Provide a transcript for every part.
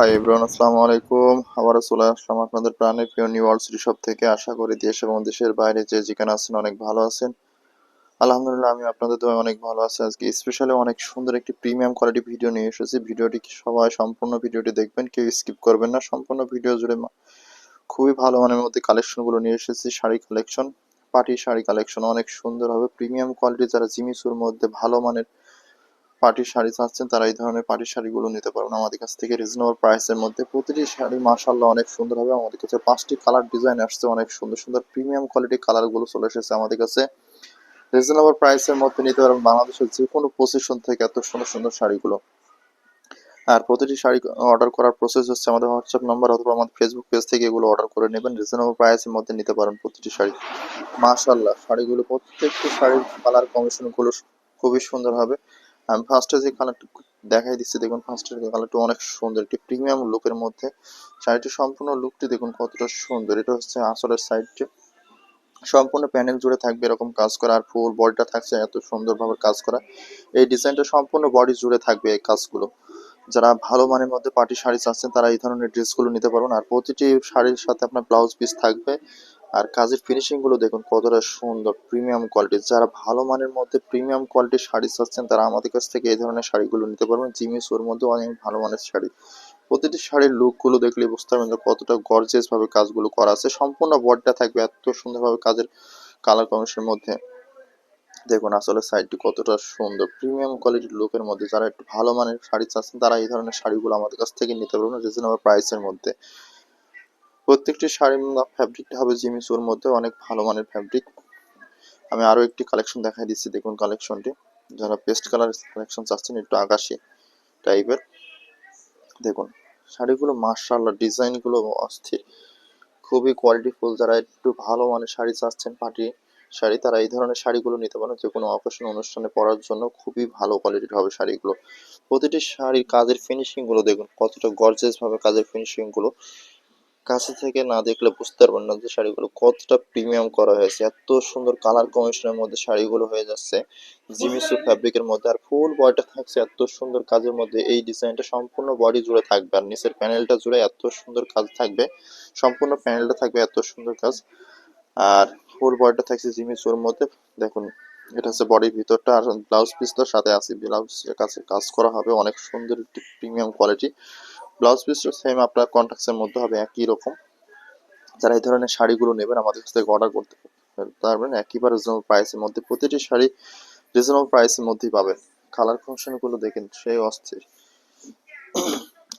Hi everyone আসসালামু আলাইকুম আবারও চলে আসলাম আপনাদের প্রাণের প্রিয় নিউ ওয়ার্ল্ড সিটি শপ থেকে আশা করি দেশ এবং দেশের বাইরে যে যেখানে আছেন অনেক ভালো আছেন। আলহামদুলিল্লাহ আমি আপনাদের দোয়া অনেক ভালো আছি। আজকে স্পেশালি অনেক সুন্দর একটি প্রিমিয়াম কোয়ালিটি ভিডিও নিয়ে এসেছি। ভিডিওটি সবাই সম্পূর্ণ ভিডিওটি দেখবেন, কেউ স্কিপ করবেন না। সম্পূর্ণ ভিডিও জুড়ে খুবই ভালো মানের মধ্যে কালেকশনগুলো নিয়ে এসেছি। Sari collection party sari collection অনেক সুন্দর হবে প্রিমিয়াম কোয়ালিটি যারা জিমিসুর মধ্যে ভালো মানের পার্টি শাড়ি চাচ্ছেন, তারা এই ধরনের পার্টি শাড়িগুলো নিতে পারবেন আমাদের কাছ থেকে রিজনেবল প্রাইসের মধ্যে প্রতিটি শাড়ি মাশাল্লাহ অনেক সুন্দর হবে। আমাদের কাছে পাঁচটি কালার ডিজাইন আসছে, অনেক সুন্দর সুন্দর প্রিমিয়াম কোয়ালিটি কালারগুলো চলে এসেছে আমাদের কাছে। রিজনেবল প্রাইসের মধ্যে নিতে পারবেন বাংলাদেশের যে কোনো পজিশন থেকে এত সুন্দর সুন্দর শাড়িগুলো। আর প্রতিটি শাড়ি অর্ডার করার প্রসেস হচ্ছে আমাদের হোয়াটসঅ্যাপ নাম্বার অথবা আমাদের ফেসবুক পেজ থেকে এগুলো অর্ডার করে নেবেন। রিজনেবল প্রাইসের মধ্যে নিতে পারেন প্রতিটি শাড়ি। মাশাল্লাহ শাড়িগুলো প্রত্যেকটি শাড়ির কালার কমিশনগুলো খুবই সুন্দর হবে। আমি ফার্স্টে যে কালারটা দেখাই দিচ্ছি, দেখুন ফার্স্টের কালারটা অনেক সুন্দর, একটি প্রিমিয়াম লুকের মধ্যে। শাড়িটি সম্পূর্ণ লুকটি দেখুন কতটা সুন্দর, এটা হচ্ছে আসলের সাইডটি সম্পূর্ণ প্যানেল জুড়ে থাকবে এরকম কাজ করা, আর ফুল বডিটা থাকছে এত সুন্দরভাবে কাজ করা। এই ডিজাইনটা সম্পূর্ণ বডি জুড়ে থাকবে এই কাজগুলো। যারা ভালো মানের মধ্যে পার্টি শাড়ি চাচ্ছেন, তারা এই ধরনের ড্রেসগুলো নিতে পারবেন আর প্রতিটি শাড়ির সাথে আপনার ব্লাউজ পিস থাকবে। আর কাজের ফিনিশিংগুলো দেখুন কতটা সুন্দর প্রিমিয়াম কোয়ালিটির যারা ভালো মানের মধ্যে প্রিমিয়াম কোয়ালিটির শাড়ি চাচ্ছেন, তারা আমাদের কাছ থেকে এই ধরনের শাড়িগুলো নিতে পারবেন। জিমিস ওর মধ্যে অনেক ভালো মানের শাড়ি। প্রতিটি শাড়ির লুকগুলো দেখলে বুঝতে পারবেন যে কতটা গর্জিয়াস ভাবে কাজগুলো করা আছে। সম্পূর্ণ বডিটা থাকবে এত সুন্দরভাবে কাজের কালার কমিশনের মধ্যে। দেখুন আসলে সাইডটি কতটা সুন্দর। প্রিমিয়াম কোয়ালিটির লুকের মধ্যে যারা একটু ভালো মানের শাড়ি চাচ্ছেন, তারা এই ধরনের শাড়িগুলো আমাদের কাছ থেকে নিতে পারবেন রিজনেবল প্রাইসের মধ্যে। প্রত্যেকটি শাড়ির ফ্যাব্রিকটা হবে জিমিসুর মধ্যে, অনেক ভালো মানের ফ্যাব্রিক আমি আরও একটি কালেকশন দেখাই দিচ্ছি, দেখুন কালেকশনটি যারা পেস্ট কালার কালেকশন চাচ্ছেন, একটু আকাশি টাইপের দেখুন, শাড়িগুলো মার্শাল্লাহ ডিজাইনগুলো অস্থির। খুবই কোয়ালিটিফুল যারা একটু ভালো মানের শাড়ি চাচ্ছেন, পার্টি শাড়ি, তারা এই ধরনের শাড়িগুলো নিতে পারেন। যে কোনো অকেশন অনুষ্ঠানে পরার জন্য খুবই ভালো কোয়ালিটির হবে শাড়িগুলো। প্রতিটি শাড়ির কাজের ফিনিশিংগুলো দেখুন, কতটা গর্জিয়াস ভাবে কাজের ফিনিশিংগুলো। কাছে থেকে না দেখলে বুঝতে পারবেন না যে শাড়িগুলো কতটা প্রিমিয়াম করা হয়েছে। এত সুন্দর কালার কমিশনের মধ্যে শাড়িগুলো হয়ে যাচ্ছে। জিমিসু ফ্যাব্রিকের মধ্যে আর ফুল বডিটা থাকছে এত সুন্দর কাজের মধ্যে। এই ডিজাইনটা সম্পূর্ণ বডি জুড়ে থাকবে আর নিচের প্যানেলটা জুড়ে এত সুন্দর কাজ থাকবে। সম্পূর্ণ প্যানেলটা থাকবে এত সুন্দর কাজ। আর ফুল বডিটা থাকছে জিমিসুর মধ্যে। দেখুন, এটা হচ্ছে বডির ভিতরটা আর ব্লাউজ পিস তো সাথে আছে। ব্লাউজ কাছে কাজ করা হবে। অনেক সুন্দর একটি প্রিমিয়াম কোয়ালিটি ব্লাউজ পিসটা সেম আপনার কন্ট্রাক্টের মধ্যে হবে, একই রকম। যারা এই ধরনের শাড়িগুলো নেবেন, আমাদের কাছ থেকে অর্ডার করতে পারবেন, একেবারে রিজনেবল প্রাইসের মধ্যে। প্রতিটি শাড়ি রিজনেবল প্রাইসের মধ্যেই পাবেন। কালারগুলো দেখেন, সেই অস্থির।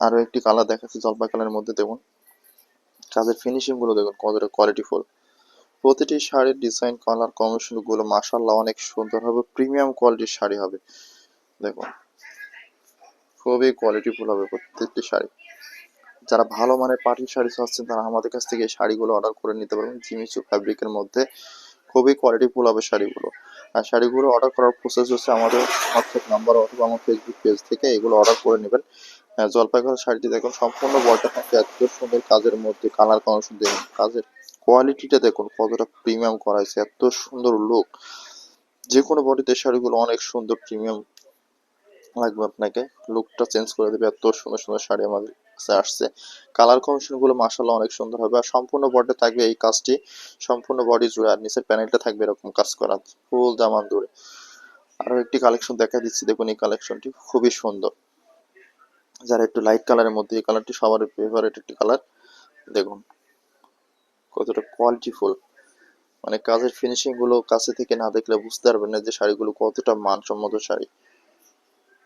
আরও একটি কালার দেখাচ্ছি, জলপাই কালারের মধ্যে দেখুন। কাজের ফিনিশিংগুলো দেখুন, কতটা কোয়ালিটিফুল প্রতিটি শাড়ির ডিজাইন কালার কম্বিনেশনগুলো মাসাল্লাহ অনেক সুন্দর হবে। প্রিমিয়াম কোয়ালিটির শাড়ি হবে। দেখুন। খুবই কোয়ালিটিফুল হবে প্রত্যেকটি শাড়ি। যারা ভালো মানের পার্টি শাড়ি চাচ্ছেন তারা আমাদের কাছ থেকে এই শাড়িগুলো অর্ডার করে নিতে পারবেন। জিমিচু ফ্যাব্রিকের মধ্যে খুবই কোয়ালিটিফুল হবে শাড়িগুলো। আর শাড়িগুলো অর্ডার করার প্রসেস হচ্ছে আমাদের হোয়াটসঅ্যাপ নাম্বার অথবা আমার ফেসবুক পেজ থেকে এগুলো অর্ডার করে নেবেন। আহ, জলপাই কালার শাড়িটি দেখুন সম্পূর্ণ বলটা থাকে এত সুন্দর কাজের মধ্যে কালার কমিশন দেখুন। কাজের কোয়ালিটিটা দেখুন কতটা প্রিমিয়াম করা হয়েছে এত সুন্দর লুক যে কোনো বডিতে শাড়িগুলো অনেক সুন্দর প্রিমিয়াম লাগবে আপনাকে। লুকটা চেঞ্জ করে দেবে। এত সুন্দর সুন্দর শাড়ি আমাদের কাছে আসছে। কালার কমিশনগুলো মাসাল্লাহ অনেক সুন্দর হবে। আর সম্পূর্ণ বডি থাকবে এই কাজটি। সম্পূর্ণ বডি জুড়ে আর নিচের প্যানেলটা থাকবে এরকম কাজ করা। ফুল জামান জুড়ে আরও একটি কালেকশন দেখা দিচ্ছি। দেখুন এই কালেকশনটি খুবই সুন্দর। যারা একটু লাইট কালারের মধ্যে এই কালারটি সবার ফেভারিট একটি কালার দেখুন। কতটা কোয়ালিটিফুল মানে কাজের ফিনিশিংগুলো কাছে থেকে না দেখলে বুঝতে পারবেন না যে শাড়িগুলো কতটা মানসম্মত শাড়ি।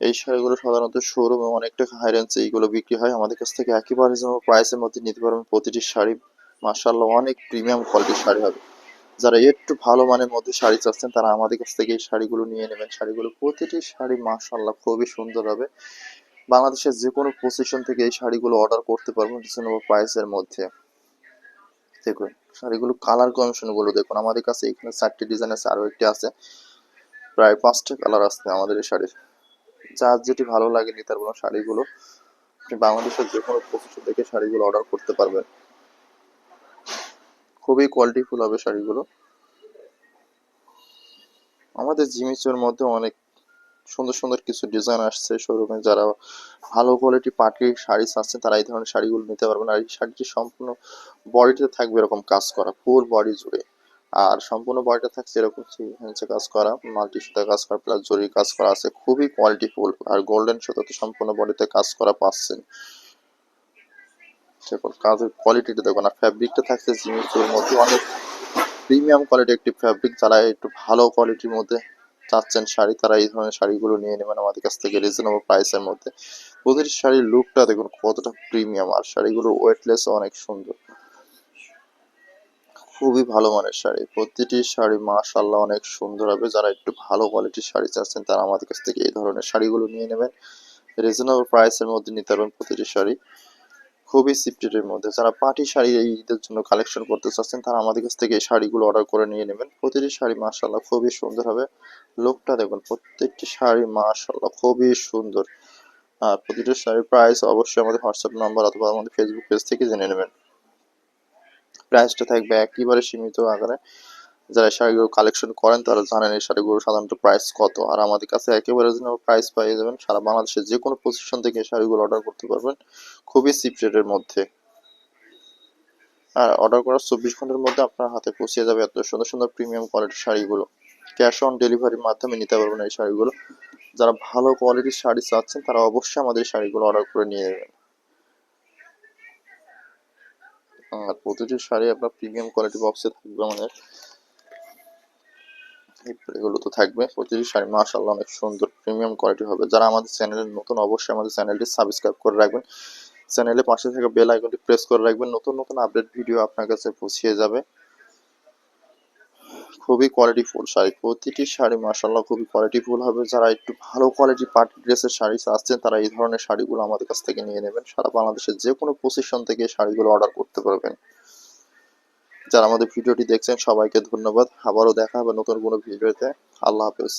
এই শাড়িগুলো সাধারণত শোরুমে অনেকটা হাই রেঞ্জে এইগুলো বিক্রি হয়। আমাদের কাছ থেকে একেবারে রিজনেবল প্রাইসের মধ্যে নিতে পারবেন। প্রতিটি শাড়ি মার্শাল্লাহ অনেক প্রিমিয়াম কোয়ালিটির শাড়ি হবে। যারা একটু ভালো মানের মধ্যে শাড়ি চাচ্ছেন, তারা আমাদের কাছ থেকে এই শাড়িগুলো নিয়ে নেবেন। শাড়িগুলো প্রতিটি শাড়ি মার্শাল্লাহ খুবই সুন্দর হবে। বাংলাদেশের যে কোনো পজিশন থেকে এই শাড়িগুলো অর্ডার করতে পারবেন রিজনেবল প্রাইসের মধ্যে। দেখুন, শাড়িগুলো কালার কমিশনগুলো দেখুন। আমাদের কাছে এখানে চারটি ডিজাইন আছে আরও একটি আছে। প্রায় পাঁচটা কালার আছে আমাদের এই শাড়ির। যার যেটি ভালো লাগে নিতে পারবেন শাড়িগুলো, আপনি বাংলাদেশের যে কোনো পজিশন থেকে শাড়িগুলো অর্ডার করতে পারবেন। খুবই কোয়ালিটিফুল হবে শাড়িগুলো। আমাদের জিমিচুর মধ্যে অনেক সুন্দর সুন্দর কিছু ডিজাইন আসছে শোরুমে যারা ভালো কোয়ালিটি পার্টির শাড়ি চাচ্ছেন, তারা এই ধরনের শাড়িগুলো নিতে পারবেন। আর এই শাড়িটি সম্পূর্ণ বডিতে থাকবে এরকম কাজ করা ফুল বডি জুড়ে। আর সম্পূর্ণ বডিটা থাকছে এরকম হচ্ছে কাজ করা মাল্টি সুতা কাজ করা প্লাস জরি কাজ করা আছে, খুবই কোয়ালিটি ফুল আর গোল্ডেন সুতাতে সম্পূর্ণ বডিতে কাজ করা পাচ্ছেন। তারপর কাজের কোয়ালিটিটা দেখুন, আর ফ্যাব্রিকটা থাকছে জিনিসগুলোর মধ্যে, অনেক প্রিমিয়াম কোয়ালিটি একটি ফ্যাব্রিক যারা একটু ভালো কোয়ালিটির মধ্যে চাচ্ছেন শাড়ি, তারা এই ধরনের শাড়িগুলো নিয়ে নেবেন আমাদের কাছ থেকে রিজনেবল প্রাইসের মধ্যে। প্রতিটি শাড়ির লুকটা দেখুন, কতটা প্রিমিয়াম আর শাড়িগুলোর ওয়েটলেসও অনেক সুন্দর। খুবই ভালো মানের শাড়ি। প্রতিটি শাড়ি মাশাল্লাহ অনেক সুন্দর হবে। যারা একটু ভালো কোয়ালিটির শাড়ি চাচ্ছেন, তারা আমাদের কাছ থেকে এই ধরনের শাড়িগুলো নিয়ে নেবেন। রিজনেবল প্রাইসের মধ্যে নিতে পারবেন প্রতিটি শাড়ি। খুবই সিপ্টেডের মধ্যে। যারা পার্টি শাড়ি এই ঈদের জন্য কালেকশন করতে চাচ্ছেন, তারা আমাদের কাছ থেকে এই শাড়িগুলো অর্ডার করে নিয়ে নেবেন। প্রতিটি শাড়ি মাশাল্লাহ খুবই সুন্দর হবে। লোকটা দেখুন, প্রত্যেকটি শাড়ি মাশাল্লাহ খুবই সুন্দর। আর প্রতিটি শাড়ির প্রাইস অবশ্যই আমাদের হোয়াটসঅ্যাপ নাম্বার অথবা আমাদের ফেসবুক পেজ থেকে জেনে নেবেন। প্রাইসটা থাকবে একেবারে সীমিত আকারে। যারা শাড়িগুলো কালেকশন করেন, তারা জানেন এই শাড়িগুলো সাধারণত প্রাইস কত। আর আমাদের কাছে একেবারে রিজনেবল প্রাইস পেয়ে যাবেন। সারা বাংলাদেশের যে কোনো পজিশন থেকে শাড়িগুলো অর্ডার করতে পারবেন। খুবই চিপ রেটের মধ্যে। আর অর্ডার করার চব্বিশ ঘণ্টার মধ্যে আপনার হাতে পৌঁছে যাবে এত সুন্দর সুন্দর প্রিমিয়াম কোয়ালিটির শাড়িগুলো। ক্যাশ অন ডেলিভারির মাধ্যমে নিতে পারবেন এই শাড়িগুলো। যারা ভালো কোয়ালিটির শাড়ি চাচ্ছেন, তারা অবশ্যই আমাদের শাড়িগুলো অর্ডার করে নিয়ে নেবেন আর প্রতিটি শাড়ি আপনার প্রিমিয়াম কোয়ালিটি বক্সে থাকবে আমাদের এগুলো তো থাকবে, প্রতিটি শাড়ি মাশাল্লাহ অনেক সুন্দর প্রিমিয়াম কোয়ালিটি হবে। যারা আমাদের চ্যানেলে নতুন, অবশ্যই আমাদের চ্যানেলটি সাবস্ক্রাইব করে রাখবেন। চ্যানেলে পাশে থাকা বেল আইকনটি প্রেস করে রাখবেন। নতুন নতুন আপডেট ভিডিও আপনার কাছে পৌঁছিয়ে যাবে। খুবই কোয়ালিটি ফুল শাড়ি। প্রতিটি শাড়ি মাসাল্লাহ খুবই কোয়ালিটি ফুল হবে। যারা একটু ভালো কোয়ালিটি পার্টি ড্রেসের শাড়ি আসছেন তারা এই ধরনের শাড়িগুলো আমাদের কাছ থেকে নিয়ে নেবেন। সারা বাংলাদেশের যে কোনো পজিশন থেকে শাড়িগুলো অর্ডার করতে পারবেন। যারা আমাদের ভিডিওটি দেখছেন, সবাইকে ধন্যবাদ। আবারও দেখা হবে নতুন কোনো ভিডিওতে। আল্লাহ হাফেজ।